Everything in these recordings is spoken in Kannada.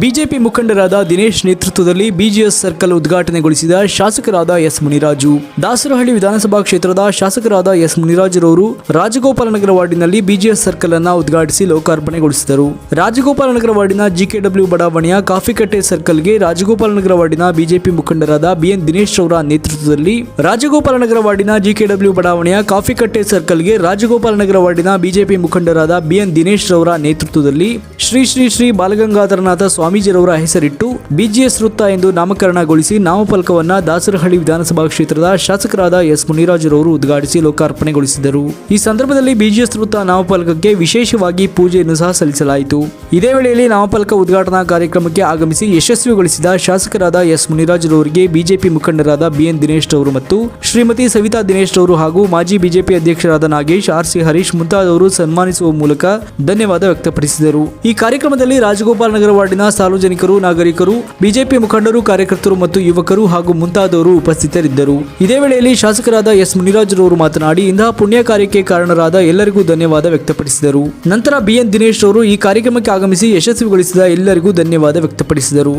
ಬಿಜೆಪಿ ಮುಖಂಡರಾದ ದಿನೇಶ್ ನೇತೃತ್ವದಲ್ಲಿ ಬಿಜಿಎಸ್ ಸರ್ಕಲ್ ಉದ್ಘಾಟನೆಗೊಳಿಸಿದ ಶಾಸಕರಾದ ಎಸ್ ಮುನಿರಾಜು. ದಾಸರಹಳ್ಳಿ ವಿಧಾನಸಭಾ ಕ್ಷೇತ್ರದ ಶಾಸಕರಾದ ಎಸ್ ಮುನಿರಾಜುರವರು ರಾಜಗೋಪಾಲನಗರ ವಾರ್ಡಿನಲ್ಲಿ ಬಿಜಿಎಸ್ ಸರ್ಕಲ್ ಅನ್ನ ಉದ್ಘಾಟಿಸಿ ಲೋಕಾರ್ಪಣೆಗೊಳಿಸಿದರು. ರಾಜಗೋಪಾಲನಗರ ವಾರ್ಡಿನ ಜಿಕೆಡಬ್ಲ್ಯೂ ಬಡಾವಣೆಯ ಕಾಫಿಕಟ್ಟೆ ಸರ್ಕಲ್ಗೆ ರಾಜಗೋಪಾಲನಗರ ವಾರ್ಡಿನ ಬಿಜೆಪಿ ಮುಖಂಡರಾದ ಬಿಎನ್ ದಿನೇಶ್ ಅವರ ನೇತೃತ್ವದಲ್ಲಿ ರಾಜಗೋಪಾಲನಗರ ವಾರ್ಡಿನ ಜಿಕೆಡಬ್ಲ್ಯೂ ಬಡಾವಣೆಯ ಕಾಫಿಕಟ್ಟೆ ಸರ್ಕಲ್ಗೆ ರಾಜಗೋಪಾಲನಗರ ವಾರ್ಡಿನ ಬಿಜೆಪಿ ಮುಖಂಡರಾದ ಬಿಎನ್ ದಿನೇಶ್ ರವರ ನೇತೃತ್ವದಲ್ಲಿ ಶ್ರೀ ಶ್ರೀ ಶ್ರೀ ಬಾಲಗಂಗಾಧರನಾಥ ಸ್ವಾಮೀಜಿರವರ ಹೆಸರಿಟ್ಟು ಬಿಜಿಎಸ್ ವೃತ್ತ ಎಂದು ನಾಮಕರಣಗೊಳಿಸಿ ನಾಮಫಲಕವನ್ನ ದಾಸರಹಳ್ಳಿ ವಿಧಾನಸಭಾ ಕ್ಷೇತ್ರದ ಶಾಸಕರಾದ ಎಸ್ ಮುನಿರಾಜುರವರು ಉದ್ಘಾಟಿಸಿ ಲೋಕಾರ್ಪಣೆಗೊಳಿಸಿದರು. ಈ ಸಂದರ್ಭದಲ್ಲಿ ಬಿಜಿಎಸ್ ವೃತ್ತ ನಾಮಫಲಕಕ್ಕೆ ವಿಶೇಷವಾಗಿ ಪೂಜೆಯನ್ನು ಸಹ ಸಲ್ಲಿಸಲಾಯಿತು. ಇದೇ ವೇಳೆಯಲ್ಲಿ ನಾಮಫಲಕ ಉದ್ಘಾಟನಾ ಕಾರ್ಯಕ್ರಮಕ್ಕೆ ಆಗಮಿಸಿ ಯಶಸ್ವಿಗೊಳಿಸಿದ ಶಾಸಕರಾದ ಎಸ್ ಮುನಿರಾಜುರವರಿಗೆ ಬಿಜೆಪಿ ಮುಖಂಡರಾದ ಬಿಎನ್ ದಿನೇಶ್ ರವರು ಮತ್ತು ಶ್ರೀಮತಿ ಸವಿತಾ ದಿನೇಶ್ ರವರು ಹಾಗೂ ಮಾಜಿ ಬಿಜೆಪಿ ಅಧ್ಯಕ್ಷರಾದ ನಾಗೇಶ್, ಆರ್ ಸಿ ಹರೀಶ್ ಮುಂತಾದವರು ಸನ್ಮಾನಿಸುವ ಮೂಲಕ ಧನ್ಯವಾದ ವ್ಯಕ್ತಪಡಿಸಿದರು. ಈ ಕಾರ್ಯಕ್ರಮದಲ್ಲಿ ರಾಜಗೋಪಾಲ್ ನಗರ ವಾರ್ಡಿನ ಸಾರ್ವಜನಿಕರು, ನಾಗರಿಕರು, ಬಿಜೆಪಿ ಮುಖಂಡರು, ಕಾರ್ಯಕರ್ತರು ಮತ್ತು ಯುವಕರು ಹಾಗೂ ಮುಂತಾದವರು ಉಪಸ್ಥಿತರಿದ್ದರು. ಇದೇ ವೇಳೆಯಲ್ಲಿ ಶಾಸಕರಾದ ಎಸ್ ಮುನಿರಾಜುರವರು ಮಾತನಾಡಿ, ಇಂತಹ ಪುಣ್ಯ ಕಾರ್ಯಕ್ಕೆ ಕಾರಣರಾದ ಎಲ್ಲರಿಗೂ ಧನ್ಯವಾದ ವ್ಯಕ್ತಪಡಿಸಿದರು. ನಂತರ ಬಿಎನ್ ದಿನೇಶ್ ಅವರು ಈ ಕಾರ್ಯಕ್ರಮಕ್ಕೆ ಆಗಮಿಸಿ ಯಶಸ್ವಿಗೊಳಿಸಿದ ಎಲ್ಲರಿಗೂ ಧನ್ಯವಾದ ವ್ಯಕ್ತಪಡಿಸಿದರು.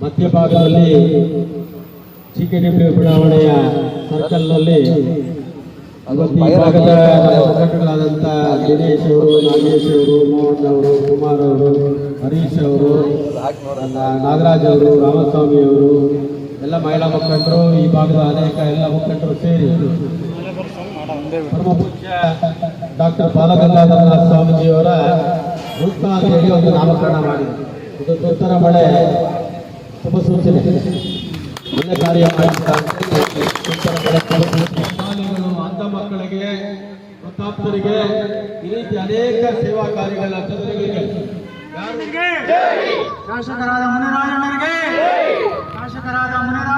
ಹಿಂದೆಯಿಂದ ಭಾಗದಲ್ಲಿ ಚಿಕ್ಕಡಿಪಿ ಬಡಾವಣೆಯ ಸರ್ಕಲ್ನಲ್ಲಿ ಇವತ್ತು ಈ ಭಾಗದ ಮುಖಂಡರಾದಂಥ ದಿನೇಶ್ ಅವರು ನಾಗೇಶ್ ಅವರು ಮೋಹನ್ ಅವರು ಕುಮಾರ್ ಅವರು ಹರೀಶ್ ಅವರು ನಾಗರಾಜ್ ಅವರು ರಾಮಸ್ವಾಮಿ ಅವರು ಎಲ್ಲ ಮಹಿಳಾ ಮುಖಂಡರು ಈ ಭಾಗದ ಅನೇಕ ಎಲ್ಲ ಮುಖಂಡರು ಸೇರಿ ಪರಮ ಪೂಜ್ಯ ಡಾಕ್ಟರ್ ಬಾಲಗಂಗಾಧರ ಸ್ವಾಮೀಜಿಯವರ ಅಂತ ಹೇಳಿ ಒಂದು ನಾಮಕರಣ ಮಾಡಿದೆ ಇದು ಉತ್ತರ ಮಳೆ. ಶುಭ ಸೂಚನೆ. ಒಳ್ಳೆ ಕಾರ್ಯ ಅಂಧ ಮಕ್ಕಳಿಗೆ ವೃತ್ತಾಪ್ತರಿಗೆ ಈ ರೀತಿ ಅನೇಕ ಸೇವಾ ಕಾರ್ಯಗಳ ಜನರಿಗೆ ಶಾಸಕರಾದ ಮುನಿರಾಜಣ್ಣರಿಗೆ. ಶಾಸಕರಾದ ಮುನಿರಾಜಣ್ಣರಿಗೆ